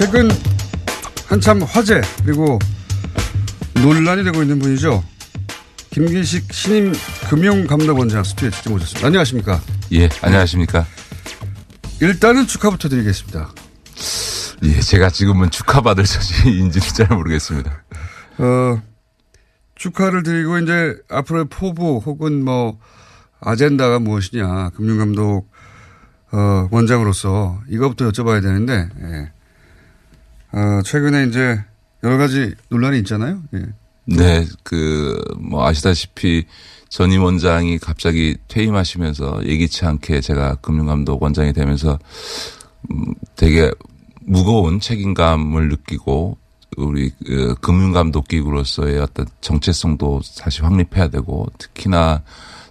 최근 한참 화제 그리고 논란이 되고 있는 분이죠. 김기식 신임 금융감독원장 스튜디오에 직접 모셨습니다. 안녕하십니까? 예, 안녕하십니까? 일단은 축하부터 드리겠습니다. 예, 제가 지금은 축하받을 처지인지는 잘 모르겠습니다. 어, 축하를 드리고 이제 앞으로의 포부 혹은 뭐 아젠다가 무엇이냐 금융감독 어, 원장으로서 이것부터 여쭤봐야 되는데 예. 어, 최근에 이제 여러 가지 논란이 있잖아요. 예. 네, 그, 뭐, 아시다시피 전임 원장이 갑자기 퇴임하시면서 예기치 않게 제가 금융감독 원장이 되면서, 음, 되게 무거운 책임감을 느끼고, 우리 그 금융감독 기구로서의 어떤 정체성도 다시 확립해야 되고, 특히나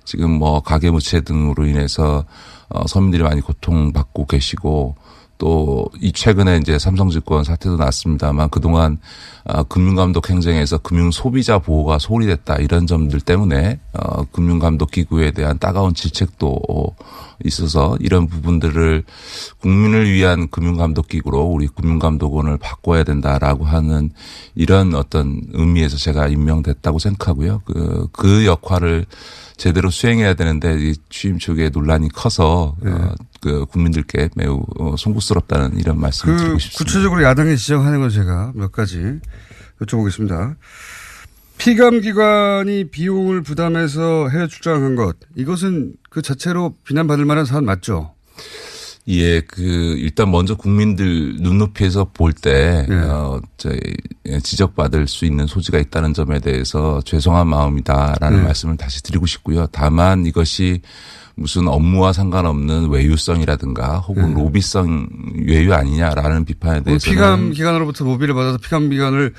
지금 뭐 가계부채 등으로 인해서 어, 서민들이 많이 고통받고 계시고, 또 이 최근에 이제 삼성증권 사태도 났습니다만 그동안 어, 금융감독 행정에서 금융 소비자 보호가 소홀히 됐다 이런 점들 때문에 어, 금융감독 기구에 대한 따가운 질책도 있어서 이런 부분들을 국민을 위한 금융감독 기구로 우리 금융감독원을 바꿔야 된다라고 하는 이런 어떤 의미에서 제가 임명됐다고 생각하고요. 그, 그 역할을 제대로 수행해야 되는데 이 취임 초기에 논란이 커서 네. 어, 그 국민들께 매우 어, 송구스럽다는 이런 말씀을 그 드리고 싶습니다. 구체적으로 야당이 지적하는 건 제가 몇 가지 여쭤보겠습니다. 피감기관이 비용을 부담해서 해외 출장한 것 이것은 그 자체로 비난받을 만한 사안 맞죠? 예, 그 일단 먼저 국민들 눈높이에서 볼때 네. 어, 지적받을 수 있는 소지가 있다는 점에 대해서 죄송한 마음이다라는 네. 말씀을 다시 드리고 싶고요. 다만 이것이 무슨 업무와 상관없는 외유성이라든가 혹은 네. 로비성 외유 아니냐라는 비판에 대해서 피감 기관으로부터 로비를 받아서 피감 기관을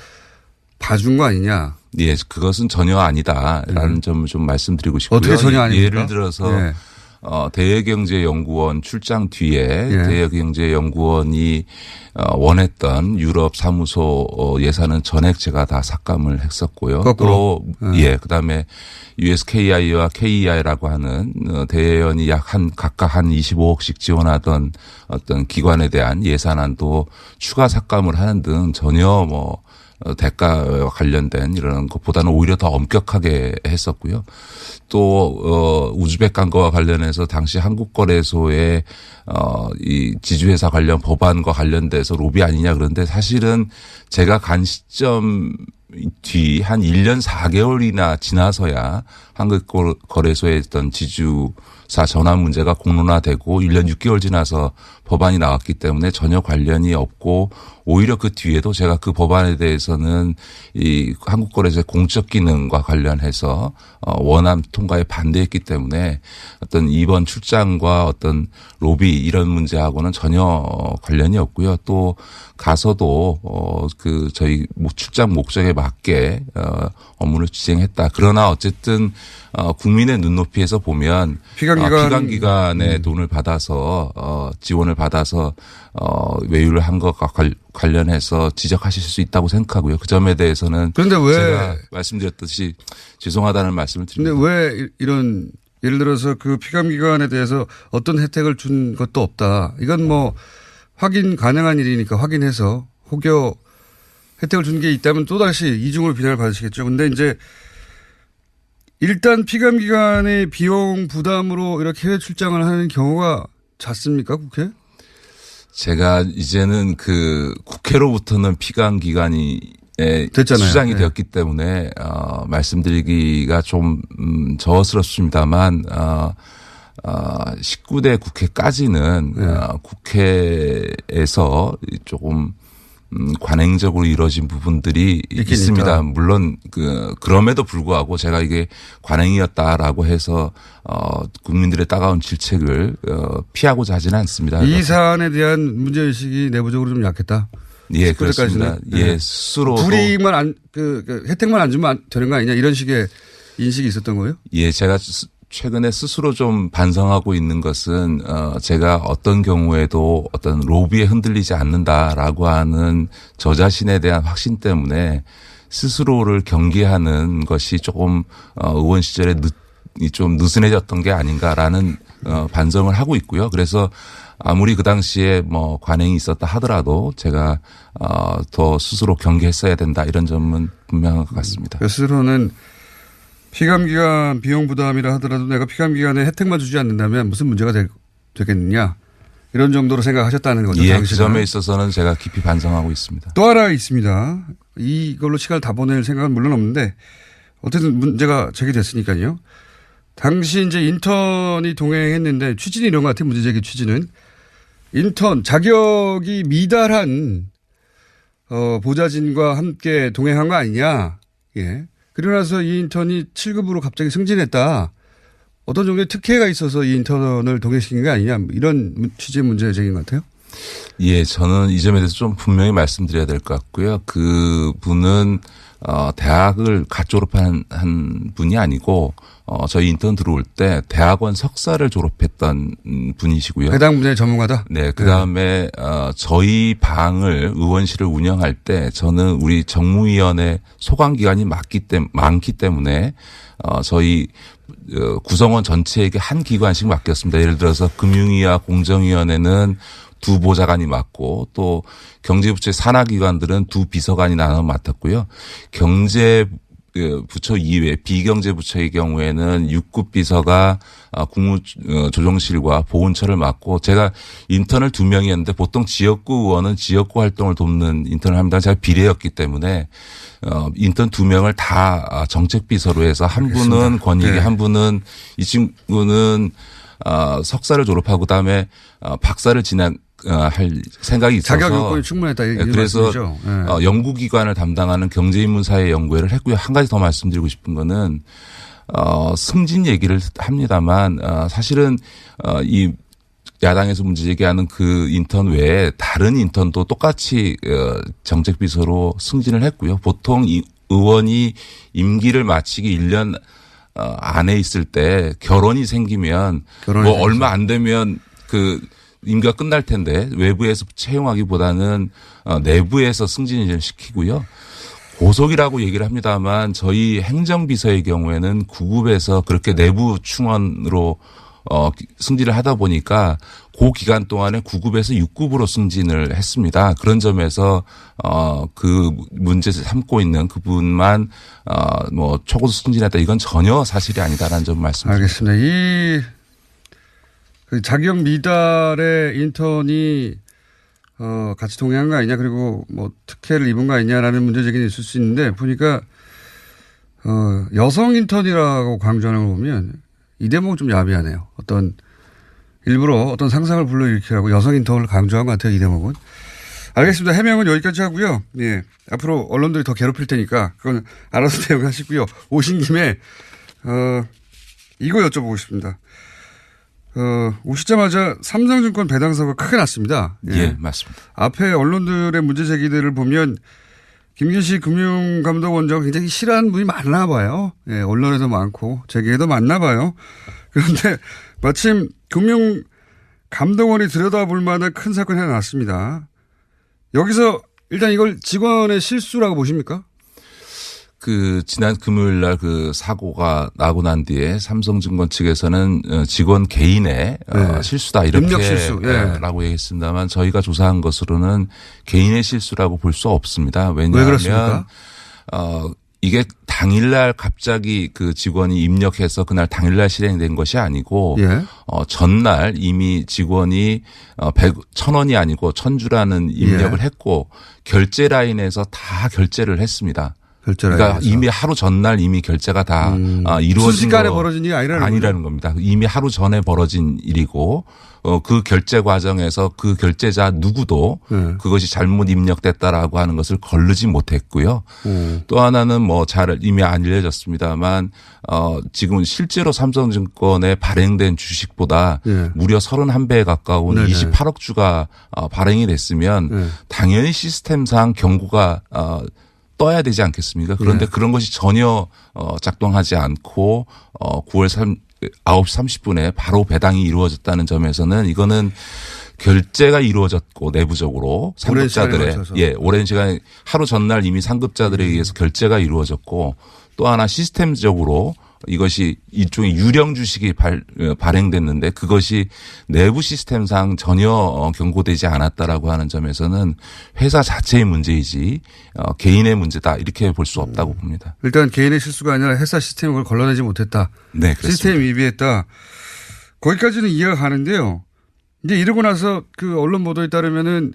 봐준 거 아니냐? 예, 그것은 전혀 아니다라는 네. 점을 좀 말씀드리고 싶고요. 어떻게 전혀 아닙니까? 예를 들어서 네. 어, 대외경제연구원 출장 뒤에 예. 대외경제연구원이 어, 원했던 유럽 사무소 어, 예산은 전액 제가 다 삭감을 했었고요. 거꾸로. 또, 예. 예, 그 다음에 USKI와 KEI라고 하는 어, 대회원이 약 한 각각 한 25억씩 지원하던 어떤 기관에 대한 예산안도 추가 삭감을 하는 등 전혀 뭐 어, 대가와 관련된 이런 것보다는 오히려 더 엄격하게 했었고요. 또, 어, 우즈벡 간거와 관련해서 당시 한국거래소의 어, 이 지주회사 관련 법안과 관련돼서 로비 아니냐 그런데 사실은 제가 간 시점 뒤한 1년 4개월이나 지나서야 한국거래소에 있던 지주사 전환 문제가 공론화되고 1년 6개월 지나서 법안이 나왔기 때문에 전혀 관련이 없고 오히려 그 뒤에도 제가 그 법안에 대해서는 이 한국거래소의 공적 기능과 관련해서 어 원안 통과에 반대했기 때문에 어떤 이번 출장과 어떤 로비 이런 문제하고는 전혀 관련이 없고요. 또 가서도 어그 저희 출장 목적에 맞게 어 업무를 진행했다. 그러나 어쨌든 어 국민의 눈높이에서 보면 피감기관 어, 피감기관의 음. 돈을 받아서 어 지원을 받아서 어 외유를 한 것과 관련해서 지적하실 수 있다고 생각하고요. 그 점에 대해서는 그런데 왜 제가 말씀드렸듯이 죄송하다는 말씀을 드립니다. 근데 왜 이런 예를 들어서 그 피감 기관에 대해서 어떤 혜택을 준 것도 없다. 이건 뭐 확인 가능한 일이니까 확인해서 혹여 혜택을 준 게 있다면 또 다시 이중으로 비난을 받으시겠죠. 근데 이제 일단 피감 기관의 비용 부담으로 이렇게 해외 출장을 하는 경우가 잦습니까, 국회? 제가 이제는 그 국회로부터는 피감 기관이 됐잖아요. 수장이 네. 되었기 때문에 어 말씀드리기가 좀 음, 저스럽습니다만 어 어, 19대 국회까지는 네. 어, 국회에서 조금 음, 관행적으로 이루어진 부분들이. 있습니다. 물론 그 그럼에도 불구하고 제가 이게 관행이었다라고 해서 어 국민들의 따가운 질책을 어 피하고자 하지는 않습니다. 이 사안에 대한 문제 의식이 내부적으로 좀 약했다. 예, 그렇습니다. 네. 예, 스스로 불이익만 안, 그, 그 혜택만 안 주면 되는 거 아니냐 이런 식의 인식이 있었던 거예요? 예, 제가 최근에 스스로 좀 반성하고 있는 것은 어 제가 어떤 경우에도 어떤 로비에 흔들리지 않는다라고 하는 저 자신에 대한 확신 때문에 스스로를 경계하는 것이 조금 어 의원 시절에 늦 좀 느슨해졌던 게 아닌가라는 어, 반성을 하고 있고요. 그래서 아무리 그 당시에 뭐 관행이 있었다 하더라도 제가 어, 더 스스로 경계했어야 된다 이런 점은 분명한 것 같습니다. 스스로는 피감기간 비용 부담이라 하더라도 내가 피감기간에 혜택만 주지 않는다면 무슨 문제가 될, 되겠느냐 이런 정도로 생각하셨다는 거죠. 예, 그. 점에 있어서는 제가 깊이 반성하고 있습니다. 또 하나 있습니다. 이걸로 시간을 다 보낼 생각은 물론 없는데 어쨌든 문제가 제기됐으니까요. 당시 이제 인턴이 동행했는데 취지는 이런 것 같아요. 문제 제기 취지는 인턴 자격이 미달한 어, 보좌진과 함께 동행한 거 아니냐. 예. 그러고 나서 이 인턴이 7급으로 갑자기 승진했다. 어떤 종류의 특혜가 있어서 이 인턴을 동행시킨 게 아니냐. 이런 취지의 문제 제기인 것 같아요. 예, 저는 이 점에 대해서 좀 분명히 말씀드려야 될 것 같고요. 그 분은 어, 대학을 갓 졸업한 한 분이 아니고 어, 저희 인턴 들어올 때 대학원 석사를 졸업했던 음, 분이시고요. 해당 분야의 전문가다. 네, 그 다음에 어, 저희 방을 의원실을 운영할 때 저는 우리 정무위원회 소관 기관이 많기 때 많기 때문에 어, 저희 어, 구성원 전체에게 한 기관씩 맡겼습니다. 예를 들어서 금융위와 공정위원회는 두 보좌관이 맡고 또 경제부처의 산하기관들은 두 비서관이 나눠 맡았고요. 경제 그 부처 이외 비경제 부처의 경우에는 6급 비서가 아, 국무조정실과 보훈처를 맡고 제가 인턴을 두 명이었는데 보통 지역구 의원은 지역구 활동을 돕는 인턴을 합니다. 제가 비례였기 때문에 어, 인턴 두 명을 다 아, 정책 비서로 해서 한 알겠습니다. 분은 권익위 네. 한 분은 이 친구는 아, 석사를 졸업하고 그다음에 아, 박사를 진학 아, 할 생각이 있어서 자격 요건이 충분했다. 이 네, 그래서. 예. 어, 연구기관을 담당하는 경제인문사회 연구회를 했고요. 한 가지 더 말씀드리고 싶은 거는 어, 승진 얘기를 합니다만 어, 사실은 어, 이 야당에서 문제 제기하는 그 인턴 외에 다른 인턴도 똑같이 어, 정책 비서로 승진을 했고요. 보통 이 의원이 임기를 마치기 1년 어, 안에 있을 때 결혼이 생기면 결혼이 뭐 생겨서. 얼마 안 되면 그 임기가 끝날 텐데 외부에서 채용하기보다는 어, 내부에서 승진을 시키고요. 고속이라고 얘기를 합니다만 저희 행정비서의 경우에는 구급에서 그렇게 내부 충원으로 어, 승진을 하다 보니까 그 기간 동안에 9급에서 6급으로 승진을 했습니다. 그런 점에서 어, 그 문제를 삼고 있는 그분만 어, 뭐 초고속 승진했다 이건 전혀 사실이 아니다라는 점 말씀드립니다. 알겠습니다. 이, 그 자격 미달의 인턴이, 어, 같이 동행한 거 아니냐, 그리고 뭐 특혜를 입은 거 아니냐라는 문제 제기는 있을 수 있는데, 보니까, 어, 여성 인턴이라고 강조하는 걸 보면, 이 대목은 좀 야비하네요. 어떤, 일부러 어떤 상상을 불러일으키라고 여성 인턴을 강조한 것 같아요, 이 대목은. 알겠습니다. 해명은 여기까지 하고요. 예. 앞으로 언론들이 더 괴롭힐 테니까, 그건 알아서 대응하시고요. 오신 김에, 어, 이거 여쭤보고 싶습니다. 어, 오시자마자 삼성증권 배당 사고가 크게 났습니다. 예, 맞습니다. 앞에 언론들의 문제 제기들을 보면 김기시 금융감독원장 굉장히 싫어하는 분이 많나 봐요. 예, 언론에도 많고 제기에도 많나 봐요. 그런데 마침 금융감독원이 들여다볼 만한 큰 사건이 하나 났습니다. 여기서 일단 이걸 직원의 실수라고 보십니까? 그 지난 금요일 날 그 사고가 나고 난 뒤에 삼성증권 측에서는 어, 직원 개인의 어, 네. 실수다 이렇게 실수, 예. 어, 라고 얘기했습니다만 저희가 조사한 것으로는 개인의 실수라고 볼 수 없습니다. 왜 왜냐하면? 어 이게 당일날 갑자기 그 직원이 입력해서 그날 당일날 실행된 것이 아니고 예. 어 전날 이미 직원이 어 100, 천 원이 아니고 천 주라는 입력을 예. 했고 결제 라인에서 다 결제를 했습니다. 그러니까 이미 하루 전날 이미 결제가 다 아, 이루어진 음. 순식간에 거 벌어진 일이 아니라는 아니라는 겁니다. 이미 하루 전에 벌어진 일이고 어, 그 결제 과정에서 그 결제자 누구도 네. 그것이 잘못 입력됐다라고 하는 것을 걸르지 못했고요. 오. 또 하나는 뭐 잘 이미 알려졌습니다만 어 지금 실제로 삼성증권에 발행된 주식보다 예. 무려 31배에 가까운 네네. 28억 주가 어, 발행이 됐으면 네. 당연히 시스템상 경고가 어 떠야 되지 않겠습니까? 그런데 네. 그런 것이 전혀 어 작동하지 않고 어 9월 3 9시 30분에 바로 배당이 이루어졌다는 점에서는 이거는 결제가 이루어졌고 내부적으로 오랜 상급자들의 걸쳐서. 예 오랜 시간 하루 전날 이미 상급자들에 의해서 결제가 이루어졌고 또 하나 시스템적으로 이것이 일종의 유령 주식이 발, 어, 발행됐는데 그것이 내부 시스템상 전혀 어, 경고되지 않았다라고 하는 점에서는 회사 자체의 문제이지 어, 개인의 문제다 이렇게 볼 수 없다고 봅니다. 일단 개인의 실수가 아니라 회사 시스템을 그걸 걸러내지 못했다. 네, 그렇습니다. 시스템 위비했다. 거기까지는 이해가 가는데요. 이제 이러고 나서 그 언론 보도에 따르면은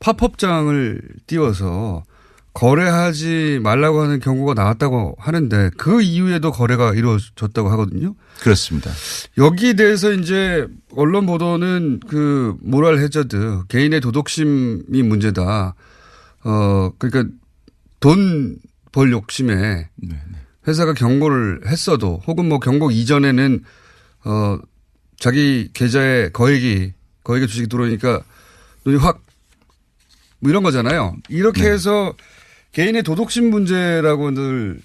팝업장을 띄워서 거래하지 말라고 하는 경고가 나왔다고 하는데 그 이후에도 거래가 이루어졌다고 하거든요. 그렇습니다. 여기에 대해서 이제 언론 보도는 그 모랄 해저드 개인의 도덕심이 문제다. 어 그러니까 돈 벌 욕심에 네, 네. 회사가 경고를 했어도 혹은 뭐 경고 이전에는 어 자기 계좌에 거액이 거액의 주식이 들어오니까 눈이 확뭐 이런 거잖아요. 이렇게 네. 해서 개인의 도덕심 문제라고 늘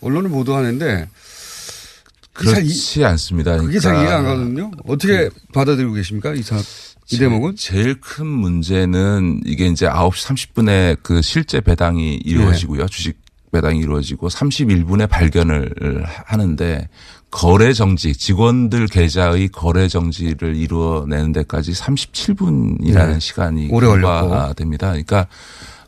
언론을 보도하는데 잘 이- 그렇지 않습니다. 그게 잘 그러니까 이해가 안 가거든요. 어떻게 받아들이고 계십니까? 이 사, 이 대목은? 제일 큰 문제는 이게 이제 9시 30분에 그 실제 배당이 이루어지고요. 주식 배당이 이루어지고 31분에 발견을 하는데 거래 정지, 직원들 계좌의 거래 정지를 이루어내는 데까지 37분이라는 네. 시간이 오래 됩니다. 그러니까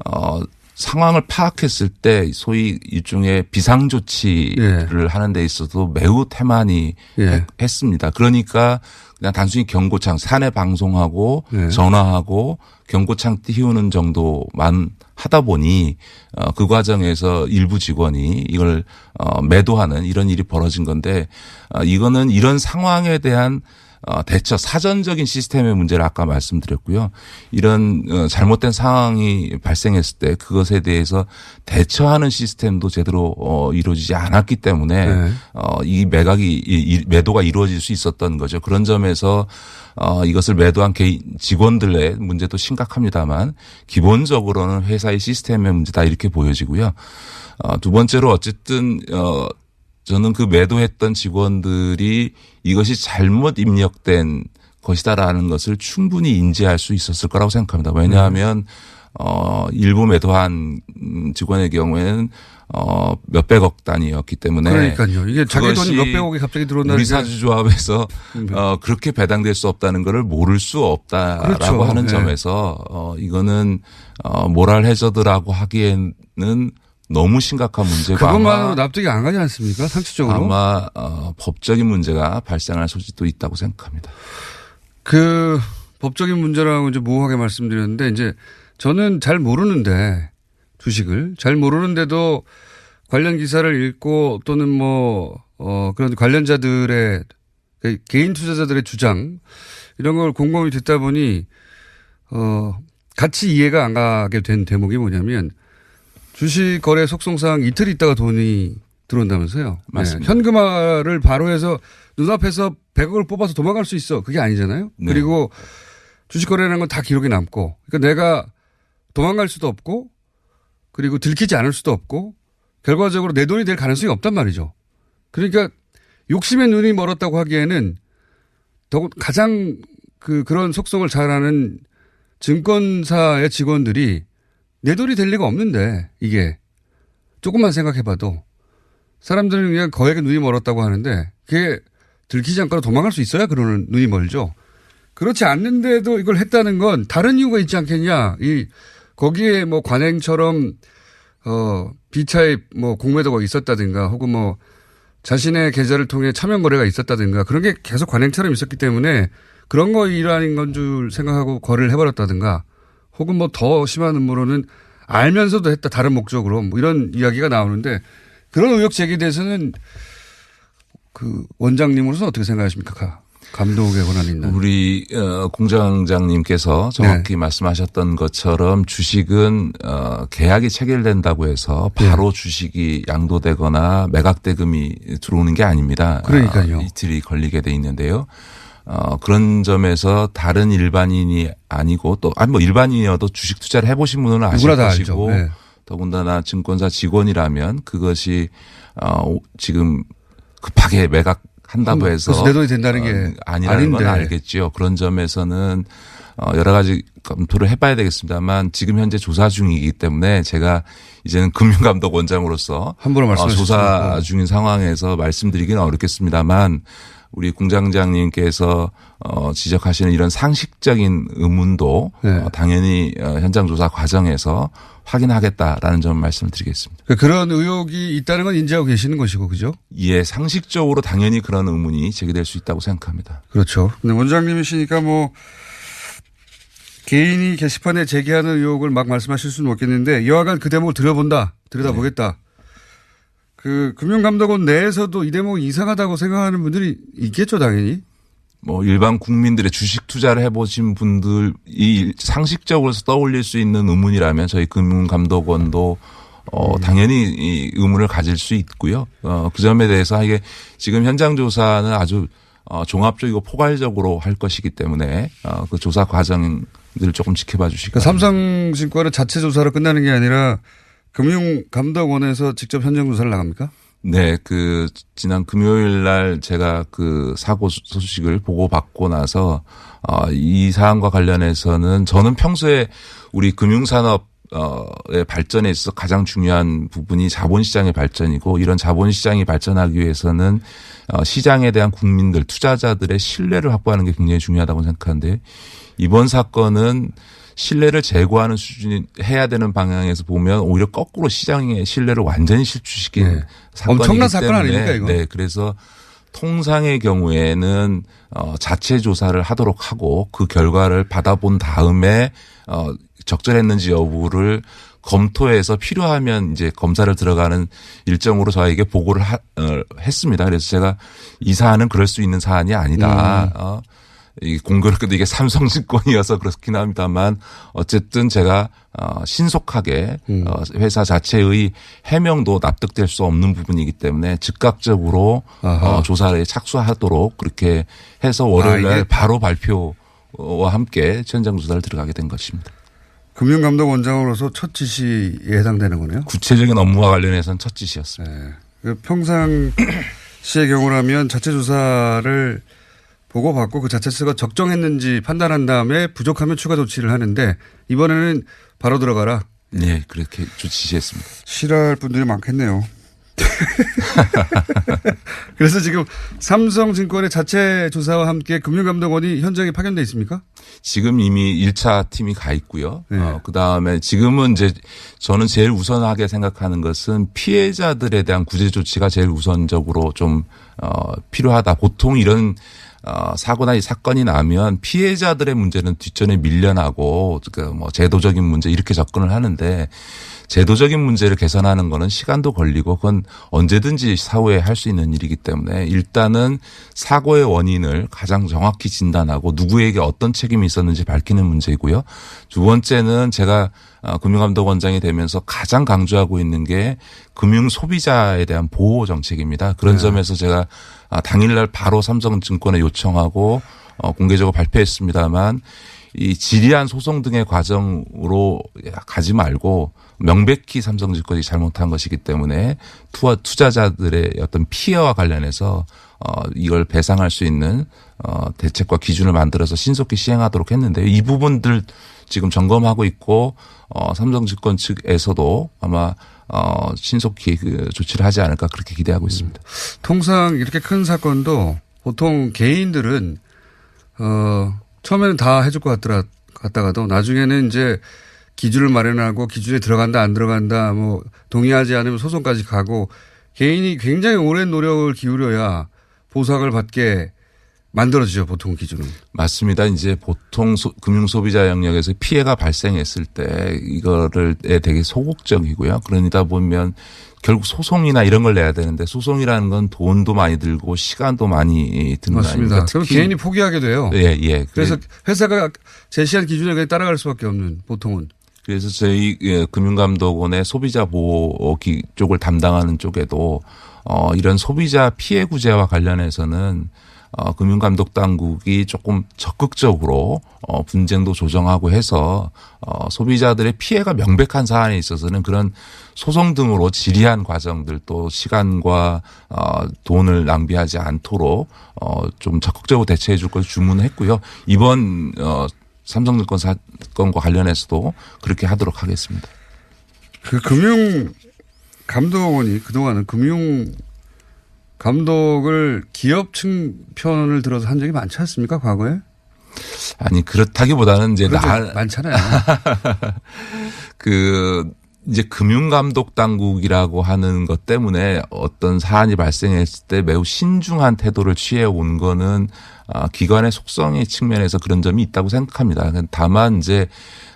어 상황을 파악했을 때 소위 일종의 비상 조치를 하는 데 있어도 매우 태만히 예. 했- 했습니다. 그러니까 그냥 단순히 경고창 사내 방송하고 네. 전화하고 경고창 띄우는 정도만 하다 보니 어, 그 과정에서 일부 직원이 이걸 어, 매도하는 이런 일이 벌어진 건데 어, 이거는 이런 상황에 대한 어, 대처 사전적인 시스템의 문제를 아까 말씀드렸고요. 이런 어, 잘못된 상황이 발생했을 때 그것에 대해서 대처하는 시스템도 제대로 어, 이루어지지 않았기 때문에 네. 어, 이 매각이 이- 이 매도가 이루어질 수 있었던 거죠. 그런 점에서 어, 이것을 매도한 개인 직원들의 문제도 심각합니다만 기본적으로는 회사의 시스템의 문제다 이렇게 보여지고요. 어, 두 번째로 어쨌든 어, 저는 그 매도했던 직원들이 이것이 잘못 입력된 것이다라는 것을 충분히 인지할 수 있었을 거라고 생각합니다. 왜냐하면 어 일부 매도한 음, 직원의 경우에는 어 몇백억 단위였기 때문에 그러니까요. 이게 자기 돈이 몇백억이 갑자기 들어온다는 우리 게 사주조합에서 네. 어 그렇게 배당될 수 없다는 것을 모를 수 없다라고 그렇죠. 하는 네. 점에서 어 이거는 어 모랄 해저드라고 하기에는 너무 심각한 문제고 그것만으로 납득이 안 가지 않습니까? 상식적으로. 아마 어 법적인 문제가 발생할 소지도 있다고 생각합니다. 그 법적인 문제라고 이제 모호하게 말씀드렸는데 이제 저는 잘 모르는데 주식을 잘 모르는데도 관련 기사를 읽고 또는 뭐, 어, 그런 관련자들의 그 개인 투자자들의 주장 이런 걸 곰곰이 듣다 보니 어, 같이 이해가 안 가게 된 대목이 뭐냐면 주식 거래 속성상 이틀 있다가 돈이 들어온다면서요. 맞습니다. 네. 현금화를 바로 해서 눈앞에서 100억을 뽑아서 도망갈 수 있어. 그게 아니잖아요. 네. 그리고 주식 거래라는 건 다 기록에 남고. 그러니까 내가 도망갈 수도 없고 그리고 들키지 않을 수도 없고 결과적으로 내 돈이 될 가능성이 없단 말이죠. 그러니까 욕심의 눈이 멀었다고 하기에는 더 가장 그 그런 속성을 잘 아는 증권사의 직원들이 내 돈이 될 리가 없는데 이게 조금만 생각해봐도 사람들은 그냥 거액에 눈이 멀었다고 하는데 그게 들키지 않고 도망갈 수 있어야 그러는 눈이 멀죠. 그렇지 않는데도 이걸 했다는 건 다른 이유가 있지 않겠냐. 이 거기에 뭐 관행처럼 어 비차의 뭐 공매도가 있었다든가 혹은 뭐 자신의 계좌를 통해 차명 거래가 있었다든가 그런 게 계속 관행처럼 있었기 때문에 그런 거 일환인 건 줄 생각하고 거래를 해버렸다든가 혹은 뭐 더 심한 음모로는 알면서도 했다 다른 목적으로 뭐 이런 이야기가 나오는데 그런 의혹 제기에 대해서는 그 원장님으로서 어떻게 생각하십니까? 가- 감독의 권한이 있는. 우리 어, 공장장님께서 네. 정확히 말씀하셨던 것처럼 주식은 어, 계약이 체결된다고 해서 바로 네. 주식이 양도되거나 매각 대금이 들어오는 게 아닙니다. 그러니까요. 아, 이틀이 걸리게 돼 있는데요. 어, 그런 점에서 다른 일반인이 아니고 또 아니 뭐 일반인이어도 주식 투자를 해보신 분은 아실 것이고. 네. 더군다나 증권사 직원이라면 그것이 어, 지금 급하게 매각 한다고 해서 그래서 내 돈이 된다는 게 어, 아니라는 건 아닌데. 알겠죠. 그런 점에서는 어, 여러 가지 검토를 해봐야 되겠습니다만 지금 현재 조사 중이기 때문에 제가 이제는 금융감독 원장으로서 함부로 어, 말씀하실 조사. 중인 상황에서 말씀드리기는 어렵겠습니다만 우리 공장장님께서 어, 지적하시는 이런 상식적인 의문도 네. 어, 당연히 어, 현장 조사 과정에서 확인하겠다라는 점 말씀을 드리겠습니다. 그 그런 의혹이 있다는 건 인지하고 계시는 것이고 그죠? 예, 상식적으로 당연히 그런 의문이 제기될 수 있다고 생각합니다. 그렇죠. 근데 원장님이시니까 뭐 개인이 게시판에 제기하는 의혹을 막 말씀하실 수는 없겠는데 여하간 그 대목을 들여본다, 들여다보겠다. 그 금융감독원 내에서도 이 대목이 이상하다고 생각하는 분들이 있겠죠, 당연히. 뭐 일반 국민들의 주식 투자를 해보신 분들이 상식적으로 떠올릴 수 있는 의문이라면 저희 금융감독원도 어, 당연히 이 의문을 가질 수 있고요. 어, 그 점에 대해서 이게 지금 현장 조사는 아주 어, 종합적이고 포괄적으로 할 것이기 때문에 어, 그 조사 과정을 조금 지켜봐 주시기 그러니까. 삼성증권은 자체 조사로 끝나는 게 아니라 금융감독원에서 직접 현장 조사를 나갑니까? 네, 그 지난 금요일 날 제가 그 사고 소식을 보고 받고 나서 어, 이 사안과 관련해서는 저는 평소에 우리 금융산업 어의 발전에 있어서 가장 중요한 부분이 자본시장의 발전이고 이런 자본시장이 발전하기 위해서는 어, 시장에 대한 국민들 투자자들의 신뢰를 확보하는 게 굉장히 중요하다고 생각하는데 이번 사건은 신뢰를 제고하는 수준이 해야 되는 방향에서 보면 오히려 거꾸로 시장의 신뢰를 완전히 실추시킨 네. 사건이기 엄청난 사건 때문에 아닙니까, 이거? 네, 그래서 통상의 경우에는 어 자체 조사를 하도록 하고 그 결과를 받아본 다음에 어 적절했는지 여부를 검토해서 필요하면 이제 검사를 들어가는 일정으로 저에게 보고를 하, 어, 했습니다. 그래서 제가 이 사안은 그럴 수 있는 사안이 아니다. 음. 어, 이 공교롭게도 이게 삼성 증권이어서 그렇긴 합니다만 어쨌든 제가 어, 신속하게 음. 어, 회사 자체의 해명도 납득될 수 없는 부분이기 때문에 즉각적으로 아하. 어, 조사에 착수하도록 그렇게 해서 월요일 아, 날 이게- 바로 발표와 함께 현장 조사를 들어가게 된 것입니다. 금융감독원장으로서 첫 지시에 해당되는 거네요. 구체적인 업무와 관련해서는 첫 지시였습니다. 네. 그 평상 시의 경우라면 자체 조사를 보고받고 그 자체수가 적정했는지 판단한 다음에 부족하면 추가 조치를 하는데 이번에는 바로 들어가라. 네, 그렇게 지시했습니다. 싫어할 분들이 많겠네요. 그래서 지금 삼성증권의 자체 조사와 함께 금융감독원이 현장에 파견돼 있습니까? 지금 이미 1차 팀이 가 있고요. 네. 어, 그 다음에 지금은 이제 저는 제일 우선하게 생각하는 것은 피해자들에 대한 구제 조치가 제일 우선적으로 좀, 어, 필요하다. 보통 이런 어, 사고나 이 사건이 나면 피해자들의 문제는 뒷전에 밀려나고 그뭐 제도적인 문제 이렇게 접근을 하는데 제도적인 문제를 개선하는 거는 시간도 걸리고 그건 언제든지 사후에 할 수 있는 일이기 때문에 일단은 사고의 원인을 가장 정확히 진단하고 누구에게 어떤 책임이 있었는지 밝히는 문제이고요. 두 번째는 제가 어, 금융감독원장이 되면서 가장 강조하고 있는 게 금융 소비자에 대한 보호 정책입니다. 그런 점에서 제가 아, 당일날 바로 삼성증권에 요청하고 어, 공개적으로 발표했습니다만 이 지리한 소송 등의 과정으로 가지 말고 명백히 삼성증권이 잘못한 것이기 때문에 투자 투자자들의 어떤 피해와 관련해서 어 이걸 배상할 수 있는 어 대책과 기준을 만들어서 신속히 시행하도록 했는데 이 부분들 지금 점검하고 있고 어 삼성증권 측에서도 아마 어 신속히 그 조치를 하지 않을까 그렇게 기대하고 있습니다. 통상 이렇게 큰 사건도 보통 개인들은 어 처음에는 다 해줄 것 같더라 갔다가도 나중에는 이제 기준을 마련하고 기준에 들어간다 안 들어간다 뭐 동의하지 않으면 소송까지 가고 개인이 굉장히 오랜 노력을 기울여야 보상을 받게 만들어지죠 보통 기준은. 맞습니다. 이제 보통 소, 금융 소비자 영역에서 피해가 발생했을 때 이거를 에 되게 소극적이고요. 그러다 보면 결국 소송이나 이런 걸 내야 되는데 소송이라는 건 돈도 많이 들고 시간도 많이 드는 거 맞습니다. 아닙니까? 그럼 개인이 포기하게 돼요. 예, 예. 그래서 회사가 제시한 기준에 따라갈 수밖에 없는 보통은. 그래서 저희 예, 금융감독원의 소비자 보호 기- 쪽을 담당하는 쪽에도 어 이런 소비자 피해 구제와 관련해서는 어 금융감독 당국이 조금 적극적으로 어 분쟁도 조정하고 해서 어 소비자들의 피해가 명백한 사안에 있어서는 그런 소송 등으로 지리한 과정들 또 시간과 어 돈을 낭비하지 않도록 어 좀 적극적으로 대처해 줄 것을 주문했고요. 이번 어 삼성증권 사건과 관련해서도 그렇게 하도록 하겠습니다. 그 금융 감독원이 그동안은 금융 감독을 기업 측 편을 들어서 한 적이 많지 않습니까? 과거에? 아니 그렇다기보다는 이제 나 많잖아요. 그 이제 금융감독 당국이라고 하는 것 때문에 어떤 사안이 발생했을 때 매우 신중한 태도를 취해 온 거는 아, 기관의 속성의 측면에서 그런 점이 있다고 생각합니다. 다만 이제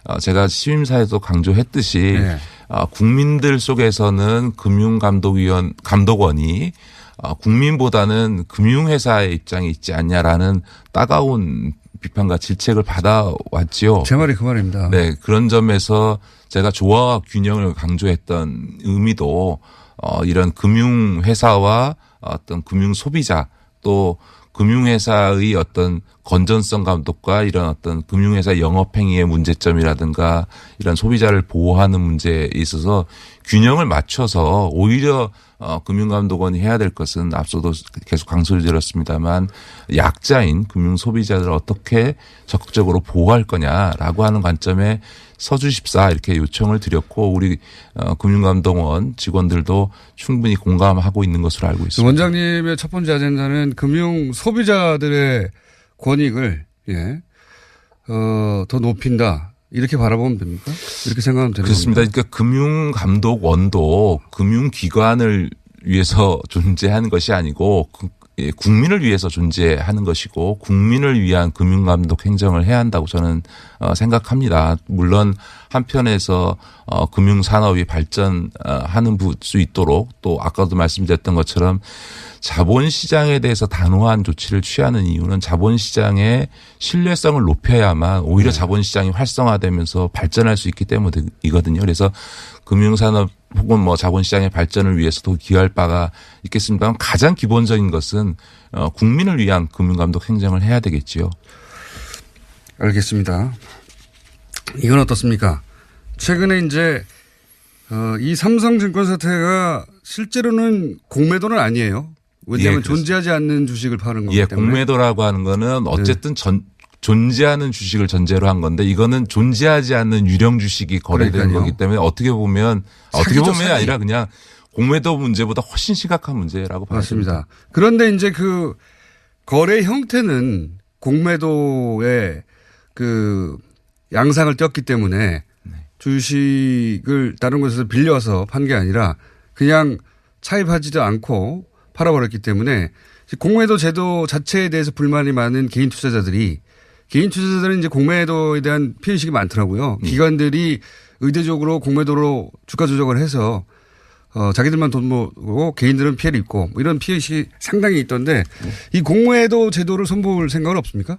어, 제가 시임사에도 강조했듯이 네. 아, 국민들 속에서는 금융감독위원 감독원이 아, 국민보다는 금융회사의 입장에 있지 않냐라는 따가운 비판과 질책을 받아왔지요. 제 말이 그 말입니다. 네, 그런 점에서 제가 조화와 균형을 강조했던 의미도 어 이런 금융 회사와 어떤 금융 소비자 또 금융회사의 어떤 건전성 감독과 이런 어떤 금융회사 영업행위의 문제점이라든가 이런 소비자를 보호하는 문제에 있어서 균형을 맞춰서 오히려 어, 금융감독원이 해야 될 것은 앞서도 계속 강조를 드렸습니다만 약자인 금융 소비자들을 어떻게 적극적으로 보호할 거냐라고 하는 관점에 서주십사 이렇게 요청을 드렸고 우리 어, 금융감독원 직원들도 충분히 공감하고 있는 것으로 알고 있습니다. 원장님의 첫 번째 아젠다는 금융 소비자들의 권익을 예, 어, 더 높인다. 이렇게 바라보면 됩니까? 이렇게 생각하면 되는 그렇습니다. 겁니까? 그러니까 금융감독원도 금융기관을 위해서 존재하는 것이 아니고 국민을 위해서 존재하는 것이고 국민을 위한 금융감독 행정을 해야 한다고 저는 어, 생각합니다. 물론 한편에서 어, 금융산업이 발전하는 수 있도록 또 아까도 말씀드렸던 것처럼 자본시장에 대해서 단호한 조치를 취하는 이유는 자본시장의 신뢰성을 높여야만 오히려 자본시장이 활성화되면서 발전할 수 있기 때문이거든요. 그래서 금융산업 혹은 뭐 자본시장의 발전을 위해서도 기여할 바가 있겠습니다만 가장 기본적인 것은 어, 국민을 위한 금융감독 행정을 해야 되겠지요. 알겠습니다. 이건 어떻습니까? 최근에 이제 어, 이 삼성증권 사태가 실제로는 공매도는 아니에요. 왜냐하면 예. 존재하지 않는 주식을 파는 거기 예, 때문에. 공매도라고 하는 거는 어쨌든 전 존재하는 주식을 전제로 한 건데 이거는 존재하지 않는 유령 주식이 거래되는 그러니까요. 거기 때문에 어떻게 보면 어떻게 보면 사기. 아니라 그냥 공매도 문제보다 훨씬 심각한 문제라고 봐야 됩니다. 맞습니다. 그런데 이제 그 거래 형태는 공매도의 그 양상을 띄었기 때문에 주식을 다른 곳에서 빌려서 판 게 아니라 그냥 차입하지도 않고 팔아버렸기 때문에 공매도 제도 자체에 대해서 불만이 많은 개인 투자자들이 개인 투자자들은 이제 공매도에 대한 피해의식이 많더라고요. 기관들이 의대적으로 공매도로 주가 조작을 해서 어, 자기들만 돈 모으고 개인들은 피해를 입고 뭐 이런 피해의식이 상당히 있던데 이 공매도 제도를 손볼 생각은 없습니까?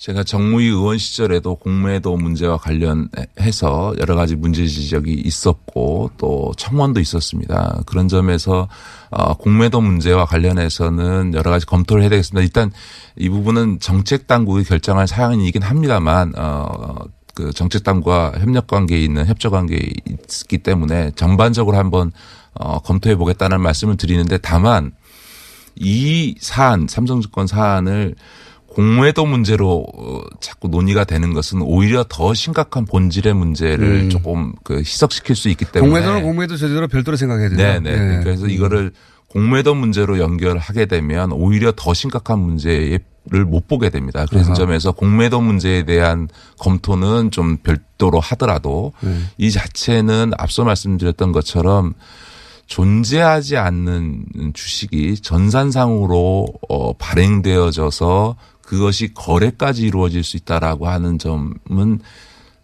제가 정무위 의원 시절에도 공매도 문제와 관련해서 여러 가지 문제 지적이 있었고 또 청원도 있었습니다. 그런 점에서 어, 공매도 문제와 관련해서는 여러 가지 검토를 해야 되겠습니다. 일단 이 부분은 정책 당국이 결정할 사안이긴 합니다만 어, 그 정책 당국과 협력 관계에 있는 협조 관계에 있기 때문에 전반적으로 한번 어, 검토해 보겠다는 말씀을 드리는데 다만 이 사안 삼성증권 사안을 공매도 문제로 어, 자꾸 논의가 되는 것은 오히려 더 심각한 본질의 문제를 음. 조금 그 희석시킬 수 있기 때문에 공매도는 공매도 제도로 별도로 생각해야 된다. 네네. 네. 그래서 이거를 공매도 문제로 연결하게 되면 오히려 더 심각한 문제를 못 보게 됩니다. 그래서 아하. 점에서 공매도 문제에 대한 검토는 좀 별도로 하더라도 네. 이 자체는 앞서 말씀드렸던 것처럼 존재하지 않는 주식이 전산상으로 어 발행되어져서 그것이 거래까지 이루어질 수 있다라고 하는 점은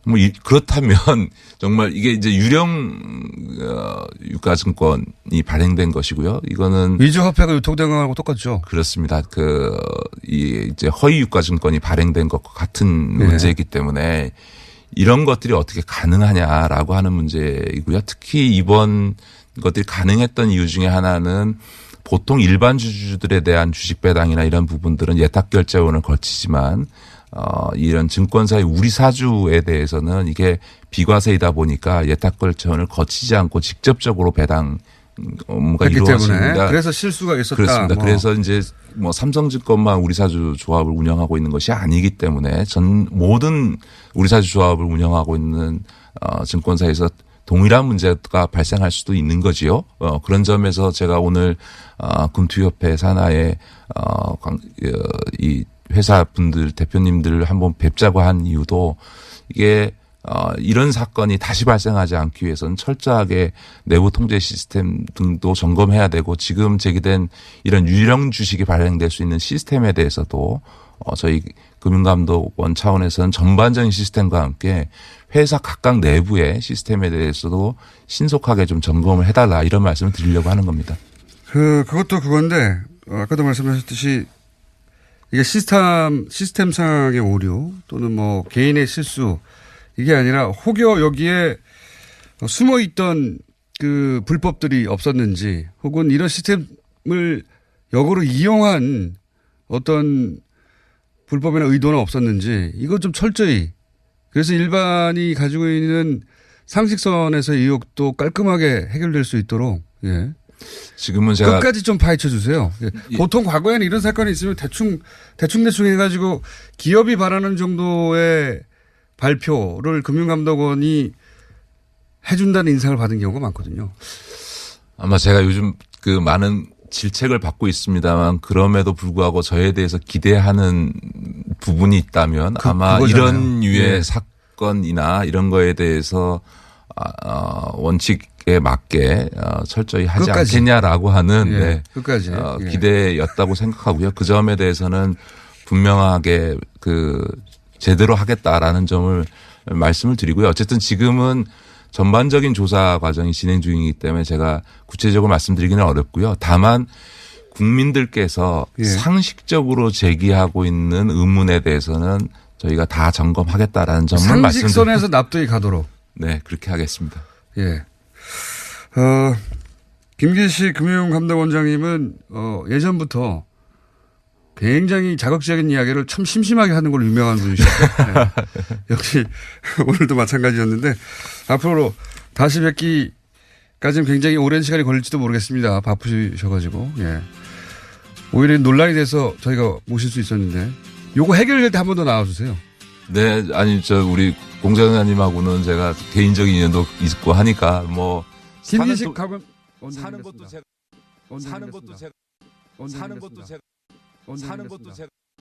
뭐 이- 그렇다면 정말 이게 이제 유령 어, 유가증권이 발행된 것이고요. 이거는 위조 화폐가 유통된 거하고 똑같죠. 그렇습니다. 그, 이, 이제 허위 유가증권이 발행된 것과 같은 네. 문제이기 때문에 이런 것들이 어떻게 가능하냐라고 하는 문제이고요. 특히 이번 것들이 가능했던 이유 중에 하나는 보통 일반 주주들에 대한 주식 배당이나 이런 부분들은 예탁 결제원을 거치지만 어, 이런 증권사의 우리 사주에 대해서는 이게 비과세이다 보니까 예탁 결제원을 거치지 않고 직접적으로 배당 업무가 했기 때문에 이루어집니다. 그래서 실수가 있었다. 그렇습니다. 뭐. 그래서 이제 뭐 삼성증권만 우리사주 조합을 운영하고 있는 것이 아니기 때문에 전 모든 우리사주 조합을 운영하고 있는 어, 증권사에서 동일한 문제가 발생할 수도 있는 거지요. 어, 그런 점에서 제가 오늘 어, 금투협회 산하의 어, 관- 어, 이 회사 분들 대표님들 한번 뵙자고 한 이유도 이게 어, 이런 사건이 다시 발생하지 않기 위해서는 철저하게 내부 통제 시스템 등도 점검해야 되고 지금 제기된 이런 유령 주식이 발행될 수 있는 시스템에 대해서도 어, 저희 금융감독원 차원에서는 전반적인 시스템과 함께 회사 각각 내부의 시스템에 대해서도 신속하게 좀 점검을 해달라 이런 말씀을 드리려고 하는 겁니다. 그 그것도 그건데 어, 아까도 말씀하셨듯이 이게 시스템 시스템상의 오류 또는 뭐 개인의 실수 이게 아니라 혹여 여기에 숨어 있던 그 불법들이 없었는지 혹은 이런 시스템을 역으로 이용한 어떤 불법이나 의도는 없었는지 이것 좀 철저히 그래서 일반이 가지고 있는 상식선에서의 의혹도 깔끔하게 해결될 수 있도록 예. 지금은 제가 끝까지 좀 파헤쳐 주세요. 예. 보통 과거에는 이런 사건이 있으면 대충 대충 대충 해가지고 기업이 바라는 정도의 발표를 금융감독원이 해준다는 인상을 받은 경우가 많거든요. 아마 제가 요즘 그 많은 질책을 받고 있습니다만 그럼에도 불구하고 저에 대해서 기대하는 부분이 있다면 그- 아마 그거잖아요. 이런 유의 예. 사건이나 이런 거에 대해서 아, 어, 원칙에 맞게 어, 철저히 하지 끝까지. 않겠냐라고 하는 예, 네, 끝까지. 어, 예. 기대였다고 생각하고요. 그 점에 대해서는 분명하게 그 제대로 하겠다라는 점을 말씀을 드리고요. 어쨌든 지금은 전반적인 조사 과정이 진행 중이기 때문에 제가 구체적으로 말씀드리기는 어렵고요. 다만 국민들께서 예. 상식적으로 제기하고 있는 의문에 대해서는 저희가 다 점검하겠다라는 점을 말씀드립니다. 상식선에서 납득이 가도록. 네, 그렇게 하겠습니다. 예. 어, 김기식 금융감독원장님은 어, 예전부터 굉장히 자극적인 이야기를 참 심심하게 하는 걸로 유명한 분이시죠. 네. 역시 오늘도 마찬가지였는데 앞으로 다시 뵙기까지는 굉장히 오랜 시간이 걸릴지도 모르겠습니다. 바쁘셔가지고. 예. 오히려 논란이 돼서 저희가 모실 수 있었는데 요거 해결될 때 한 번 더 나와주세요. 네, 아니 저 우리 공장장님하고는 제가 개인적인 인연도 있고 하니까 뭐 사는 김기식 도- 가면 언제 사는 하겠습니다. 것도 제가 사는. 것도 제가 사는 것도. 제가 사는. 것도 제가